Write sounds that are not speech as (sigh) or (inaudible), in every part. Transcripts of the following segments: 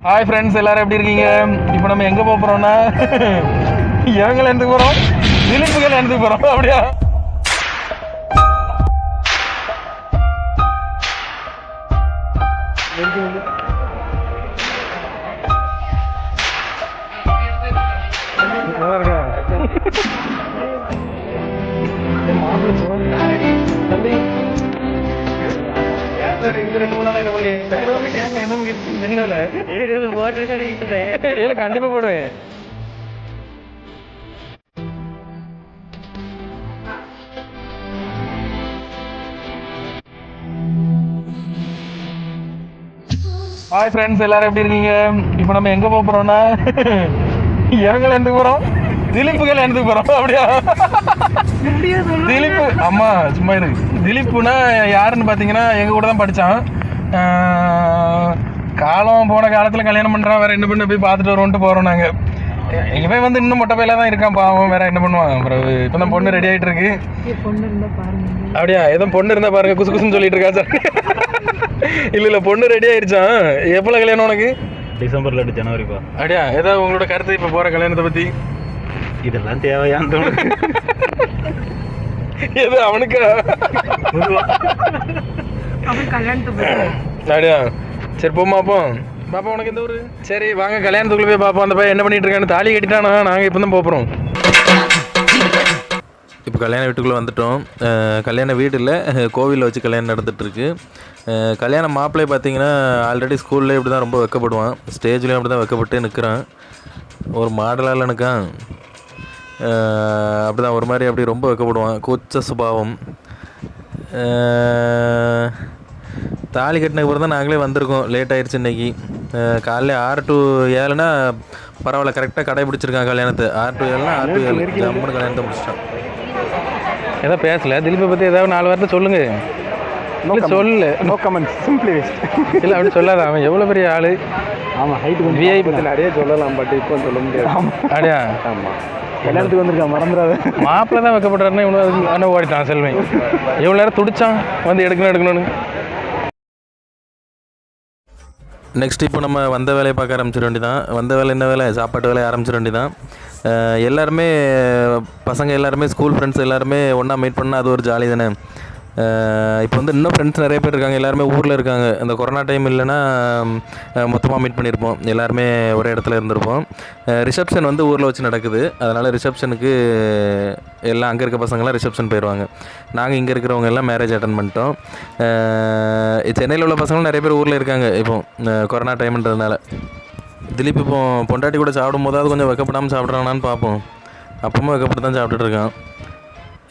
Hi friends எல்லாரும் எப்படி இருக்கீங்க? இப்போ நம்ம எங்கே போகிறோம்னா இவங்களை எடுத்துக்கு போகிறோம் விளிம்புகள் எடுத்துக்கு போகிறோம் அப்படியா? நல்லா இருக்கா? ரெண்டு மூணு நாளா என்ன கண்டிப்பா போடுவேன். ஹாய் ஃப்ரெண்ட்ஸ் எல்லாரும் எப்படி இருக்கீங்க? இப்போ நம்ம எங்க போறோம்னா இவங்களை எடுத்துக்கு போறோம் திலீப்புகள் எடுத்துக்கு போறோம் அப்படியா? திலீப் ஆமா சும்மா இரு. திலீப்புனா யாருன்னு பாத்தீங்கன்னா எங்க கூட தான் படிச்சான். காலம் போன காலத்துல கல்யாணம் பண்றான் வேற என்ன பண்ண போய் பார்த்துட்டு வருவோம்ட்டு போறோம் நாங்க. இவன் வந்து இன்னும் மொட்டை பையில தான் இருக்கான் பாவம் வேற என்ன பண்ணுவான்? அப்புறம் இப்பதான் பொண்ணு ரெடி ஆயிட்டு இருக்கு. அப்படியா ஏதோ பொண்ணு இருந்தா பாருங்க குசு குசுன்னு சொல்லிட்டு இருக்கா சார். இல்ல இல்ல பொண்ணு ரெடி ஆயிருச்சான் எப்பல கல்யாணம் உனக்கு? டிசம்பர்ல ஜனவரிப்பா அப்படியா ஏதாவது உங்களோட கருத்து இப்ப போற கல்யாணத்தை பத்தி? இதெல்லாம் தேவையான்னு தோணுது எது அவனுக்கா? பொதுவா. அப்படியா? சரி போமா அப்போ. பாப்பா உனக்கு எந்த ஊரு? சரி வாங்க கல்யாணத்துக்குள்ள போய் பாப்போம் அந்த பையன் என்ன பண்ணிட்டு இருக்கான்னு தாலி கட்டிட்டானா? நாங்க இப்போ தான் போகிறோம் இப்போ கல்யாண வீட்டுக்குள்ளே வந்துட்டோம். கல்யாண வீடு இல்லை கோவிலில் வச்சு கல்யாணம் நடந்துகிட்ருக்கு கல்யாண மாப்பிள்ளை பார்த்தீங்கன்னா ஆல்ரெடி ஸ்கூலில் இப்படி தான் ரொம்ப வெக்கப்படுவான். ஸ்டேஜ்லேயும் அப்படி தான் வெக்கப்பட்டு நிற்கிறான் ஒரு மாடலால் நிற்கான் அப்படி தான் ஒரு மாதிரி அப்படி ரொம்ப வைக்கப்படுவான் கூச்ச சுபாவம். தாலி கட்டினதுக்கு அப்புறம் தான் நாங்களே வந்திருக்கோம். லேட் ஆயிடுச்சு இன்னைக்கு. காலைல ஆறு டு ஏழுனா பரவாயில்ல கரெக்டாக கடைபிடிச்சிருக்கான் கல்யாணத்தை. ஆறு டு ஏழுனா ஆறு டு ஏழு. ஜம்முன்னு கல்யாணத்தை முடிச்சிட்டான் ஏதோ பேசல. திலீப்பை பற்றி ஏதாவது நாலு வாரத்தை சொல்லுங்கள் சொல்லு. நோ கமெண்ட்ஸ் சிம்பிளி வேஸ்ட் இல்லை அப்படி சொல்லாத. அவன் எவ்வளோ பெரிய ஆள்? ஆமாம் ஹைட் கொஞ்சம் VIP நிறைய சொல்லலாம் பட் இப்போ சொல்ல முடியாது. அப்படியா ஆமாம் கல்யாணத்துக்கு வந்திருக்கான் மறந்துடாத. மாப்பிள்ளை தான் வைக்கப்படுறாருன்னு இவ்வளோ அண்ணன் ஓடிட்டான் செல்வன் எவ்வளோ நேரம் துடிச்சான் வந்து எடுக்கணும் எடுக்கணும்னு. நெக்ஸ்ட் இப்போ நம்ம வந்த வேலையை பார்க்க ஆரம்பிச்சிட வேண்டியதான் வந்த வேலை என்ன வேலை? சாப்பாட்டு வேலையை ஆரம்பிச்சிட வேண்டியதான் எல்லாருமே பசங்க எல்லாருமே ஸ்கூல் ஃப்ரெண்ட்ஸ் எல்லாருமே ஒன்றா மீட் பண்ணால் அது ஒரு ஜாலி தானே? இப்போ வந்து இன்னும் ஃப்ரெண்ட்ஸ் நிறைய பேர் இருக்காங்க. எல்லாருமே ஊரில் இருக்காங்க. இந்த கொரோனா டைம் இல்லைன்னா மொத்தமாக மீட் பண்ணியிருப்போம் எல்லாருமே ஒரே இடத்துல இருந்திருப்போம். ரிசப்ஷன் வந்து ஊரில் வச்சு நடக்குது. அதனால் ரிசப்ஷனுக்கு எல்லாம் அங்கே இருக்க பசங்களாம் ரிசப்ஷன் போயிடுவாங்க நாங்கள் இங்கே இருக்கிறவங்க எல்லாம் மேரேஜ் அட்டன் பண்ணிட்டோம். சென்னையில் உள்ள பசங்களும் நிறைய பேர் ஊரில் இருக்காங்க. இப்போ கொரோனா டைம்ன்றதுனால திலீப் இப்போ பொண்டாட்டி கூட சாப்பிடும் போதாவது கொஞ்சம் வெக்கப்படாமல் சாப்பிட்றானான்னு பார்ப்போம். அப்பவும் வெக்கப்பட்டு தான் சாப்பிட்டுட்டு இருக்கான்.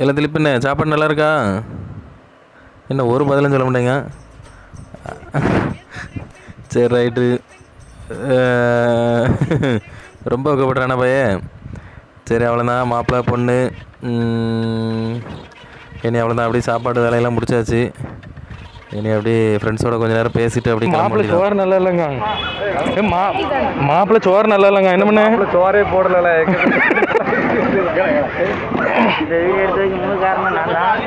இல்லை திலீப் என்ன சாப்பாடு நல்லா இருக்கா? என்ன ஒரு பதிலும் சொல்ல மாட்டேங்க. சரி ரைட்டு. ரொம்ப வெக்கப்படுறானா பையன் சரி அவ்வளோதான் மாப்பிள்ளை பொண்ணு இனி அவ்வளோதான் அப்படியே சாப்பாடு வேலையெல்லாம் முடிச்சாச்சு. இனி அப்படியே ஃப்ரெண்ட்ஸோட கொஞ்ச நேரம் பேசிட்டு அப்படி மாப்பிள்ளை சோறு நல்லா இல்லைங்க. மா மாப்பிள்ளை சோறு நல்லா இல்லைங்க. என்ன பண்ண? சோறே போடல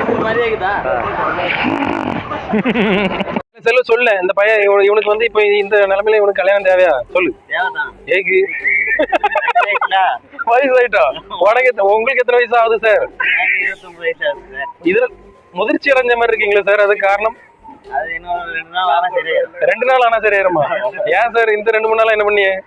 (laughs) (laughs) செல்லு சொல்லு. இந்த பையன் இவனு- இவனுக்கு வந்து இப்போ இந்த நிலைமையில இவனுக்கு கல்யாணம் தேவையா? சொல்லு. ஏக்கு. வயசு ஆயிட்டா உனக்கு உங்களுக்கு எத்தனை வயசு ஆகுது சார். இதுல முதிர்ச்சி அடைஞ்ச மாதிரி இருக்கீங்களா சார்? அது காரணம் ரெண்டு நாள் ஆனா சரியாயிருமா. ஏன் சார் இந்த ரெண்டு மூணு நாளா என்ன சார்,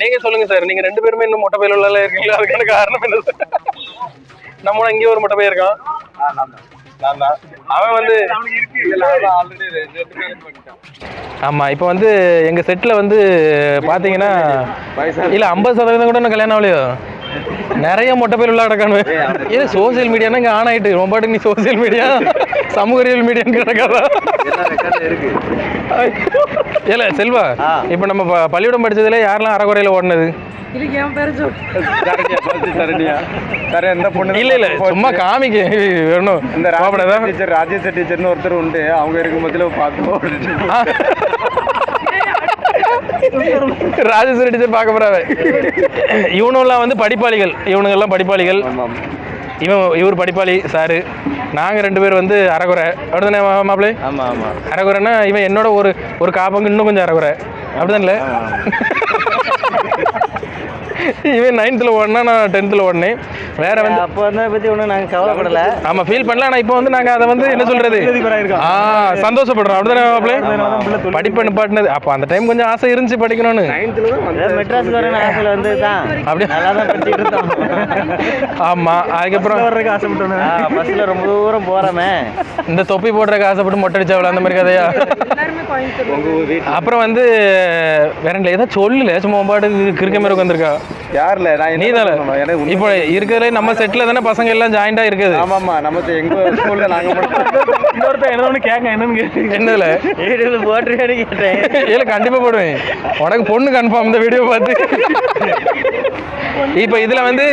நீங்க சொல்லுங்க சார். நீங்க ரெண்டு பேருமே இன்னும் மொட்டை பயில உள்ள இருக்கீங்களா? அதுக்கான காரணம் என்ன சார்? நம்ம இங்கே ஒரு மொட்டை பையன் இருக்கான். அவன் வந்து ஆமா இப்போ வந்து எங்க செட்ல வந்து பாத்தீங்கன்னா இல்ல ஐம்பது சதவீதம் கூட இன்னும் கல்யாணம் ஆகலையோ? நிறைய மொட்டை பேர் உள்ள அடக்கானு இது சோசியல் மீடியானா இங்க ஆன் ஆயிட்டு. ரொம்ப நீ சோசியல் மீடியா சமூக அறிவியல் மீடியான்னு கிடக்காதா. இருக்கு? இல்ல செல்வா இப்போ நம்ம ப- பள்ளிக்கூடம் படிச்சதுல யாரெல்லாம் அறகுறையில ஓடினது? சரியா சரி எந்த பொண்ணு இல்ல இல்ல சும்மா காமிக்க. வேணும். இந்த. ராஜேஷ் டீச்சர் ராஜேஷ் டீச்சர்னு ஒருத்தர் உண்டு. அவங்க இருக்கும் போதுல பார்த்து. ராஜேஸ்வரி டீச்சர் பார்க்க போறாங்க இவனுலாம் வந்து படிப்பாளிகள். இவனுங்கெல்லாம் படிப்பாளிகள். இவன் இவர் படிப்பாளி சாரு. நாங்கள் ரெண்டு பேர் வந்து அரைகுறை அப்படிதானே மாப்பிள்ளை? ஆமாம் ஆமாம் அரைகுறைன்னா இவன் என்னோட ஒரு ஒரு காப்பங்கு இன்னும் கொஞ்சம் அரைகுறை அப்படிதான்ல இவன் நைன்த்தில் ஓடினா நான் டென்த்தில் ஓடினேன். வேற வந்து அப்போ வந்து பற்றி ஒன்றும் நாங்கள் கவலைப்படல. ஆமாம் ஃபீல் பண்ணல ஆனால் இப்போ வந்து நாங்கள் அதை வந்து என்ன சொல்றது? ஆ சந்தோஷப்படுறோம். அப்படிதானே படிப்பு நிப்பாட்டினது. அப்போ அந்த டைம் கொஞ்சம் ஆசை இருந்துச்சு படிக்கணும்னு. வரணும் ஆசையில் வந்து தான். அப்படியே? நல்லா தான் படிச்சுட்டு இருந்தோம். ஆமாம் அதுக்கப்புறம் பஸ்ஸில் ரொம்ப தூரம் போகிறோமே இந்த தொப்பி போடுறதுக்கு ஆசைப்பட்டு மொட்டை அடிச்சாவில அந்த மாதிரி கதையா? அப்புறம் வந்து வேற ஏதாவது சொல்லல சும்மா பாட்டு கிறுக்க மாதிரி உட்காந்துருக்கா யாரில்? நான் நீ தானே இப்போ இருக்கிறதுல நம்ம செட்டில் தானே பசங்க எல்லாம் ஜாயிண்டாக இருக்குது. ஆமாம்மா நம்ம எங்கள் ஸ்கூலில் நாங்கள் மட்டும் இன்னொருத்தர் என்ன ஒன்று கேட்க என்னன்னு என்னதுல? வீடியோவில் போட்டுருக்கேன்னு கேட்டேன். இல்ல கண்டிப்பா போடுவேன். உனக்கு பொண்ணு கன்ஃபார்ம் இந்த வீடியோ பார்த்து. இப்போ இதுல வந்து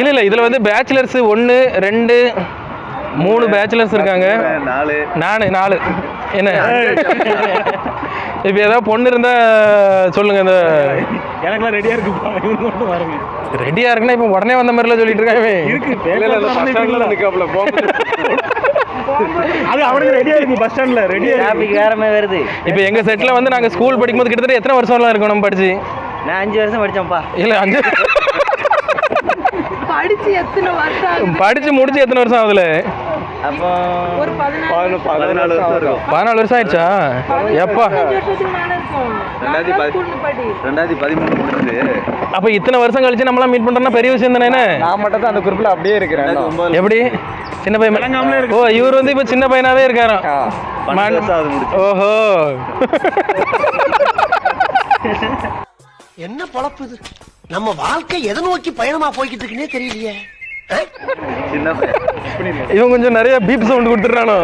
இல்ல இல்ல இதுல வந்து பேச்சுலர்ஸ் ஒன்னு ரெண்டு மூணு பேச்சுலர்ஸ் இருக்காங்க. நாலு. நானு நாலு. என்ன? இப்போ ஏதாவது பொண்ணு இருந்தா சொல்லுங்க இந்த எனக்குலாம் ரெடியாக இருக்கு பாருங்க. ரெடியா இருக்குன்னா இப்போ உடனே வந்த மாதிரிலாம் சொல்லிட்டு இருக்காங்க அது அவனுக்கு ரெடியாக இருக்கு பஸ் ஸ்டாண்டில் ரெடியாக டாபிக் வேற மாதிரி வருது. இப்போ எங்க செட்ல வந்து நாங்க ஸ்கூல் படிக்கும்போது கிட்டத்தட்ட எத்தனை வருஷம்லாம் இருக்கும் நம்ம படிச்சு? நான் அஞ்சு வருஷம் படித்தேன்ப்பா இல்ல அஞ்சு படிச்சு எத்தனை வருஷம்? படிச்சு முடிச்சு எத்தனை வருஷம் ஆகுதுல? அப்போ ஒரு பதினாலு பதினாலு வருஷம் இருக்கும். பதினாலு வருஷம் ஆயிடுச்சா? எப்பா? ரெண்டாயிரத்தி பதிமூணு முடிஞ்சு. அப்ப இத்தனை வருஷம் கழிச்சு நம்மளாம் மீட் பண்றோம்னா பெரிய விஷயம் தானே நான் மட்டும் தான் அந்த குரூப்பில் அப்படியே இருக்கிறேன். எப்படி? சின்ன பையன் ஓ இவர் வந்து இப்ப சின்ன பையனாவே இருக்காராம். ஓஹோ. என்ன பொழப்பு இது? நம்ம வாழ்க்கை எதை நோக்கி பயணமா போய்கிட்டு இருக்குன்னே தெரியலையே? சின்ன பையன். இவன் கொஞ்சம் நிறைய பீப் சவுண்ட் கொடுத்துட்றானோ?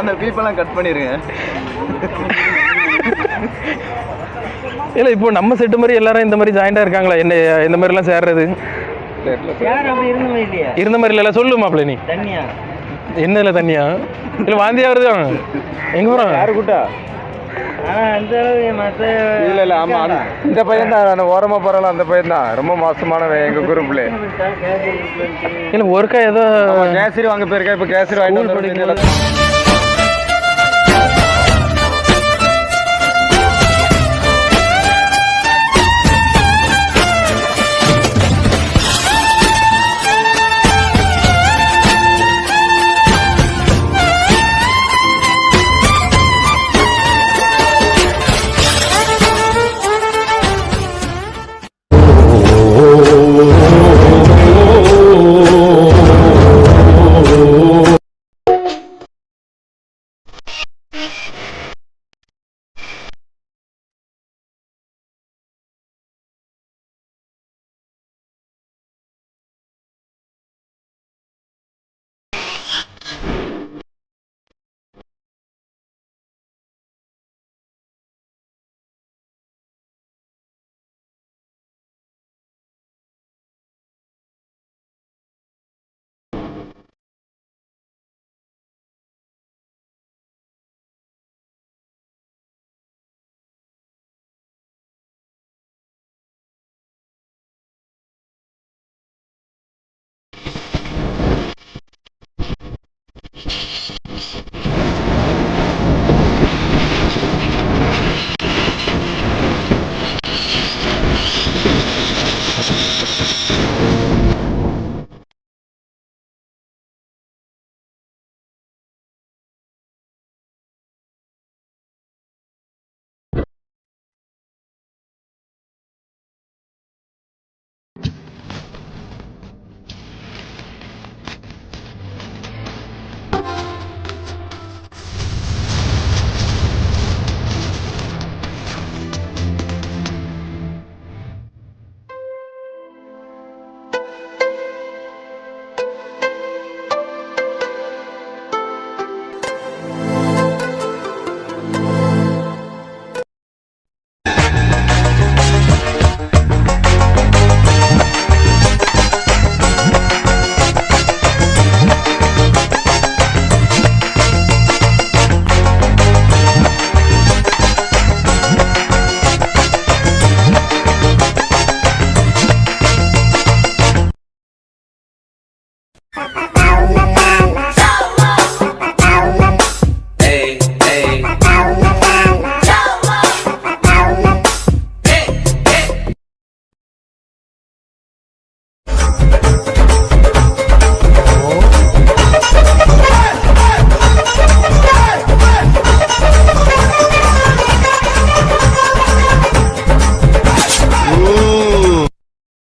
அந்த பீப்பெல்லாம் கட் பண்ணிருங்க. இல்ல இப்போ நம்ம செட்டு மாதிரி எல்லாரும் இந்த மாதிரி ஜாயிண்டா இருக்காங்களா? என்ன இந்த மாதிரி எல்லாம் சேர்றது இருந்த மாதிரி இல்ல சொல்லு மாப்பிள்ள நீ. தண்ணியா? என்னல தண்ணியா? இல்ல வாந்தியா வருது? அவன் எங்க போறான்? யாரு கூட்டா ஆனால் அந்த அளவு மற்ற இல்ல இல்ல ஆமா அந்த- இந்த பையன் தான் நான் ஓரமா போறால அந்த பையன் தான் ரொம்ப மோசமானவன் எங்க குரூப்ல (laughs) இல்ல ஒருக்கா ஏதோ கேசரி வாங்க போயிருக்கா இப்ப கேசரி வாங்கிட்டு வந்து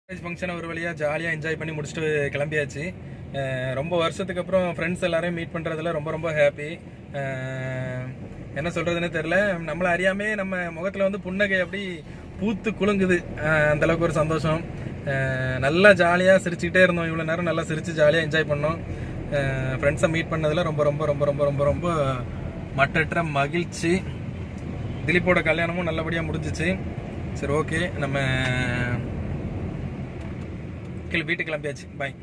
ஃபங்க்ஷனை ஒரு வழியாக ஜாலியாக என்ஜாய் பண்ணி முடிச்சுட்டு கிளம்பியாச்சு ரொம்ப வருஷத்துக்கு அப்புறம் ஃப்ரெண்ட்ஸ் எல்லாரையும் மீட் பண்ணுறதுல ரொம்ப ரொம்ப ஹாப்பி என்ன சொல்கிறதுனே தெரில நம்மளை அறியாமே நம்ம முகத்தில் வந்து புன்னகை அப்படி பூத்து குலுங்குது. அந்தளவுக்கு அந்த அளவுக்கு ஒரு சந்தோஷம். நல்லா ஜாலியாக சிரிச்சுக்கிட்டே இருந்தோம். இவ்வளோ நேரம் நல்லா சிரித்து ஜாலியாக என்ஜாய் பண்ணோம். ஃப்ரெண்ட்ஸை மீட் பண்ணதில் ரொம்ப ரொம்ப ரொம்ப ரொம்ப ரொம்ப ரொம்ப மட்டற்ற மகிழ்ச்சி. திலீப்போட கல்யாணமும் நல்லபடியாக முடிஞ்சிச்சு. சரி ஓகே நம்ம கீழே வீட்டுக்கு கிளம்பியாச்சு. பாய்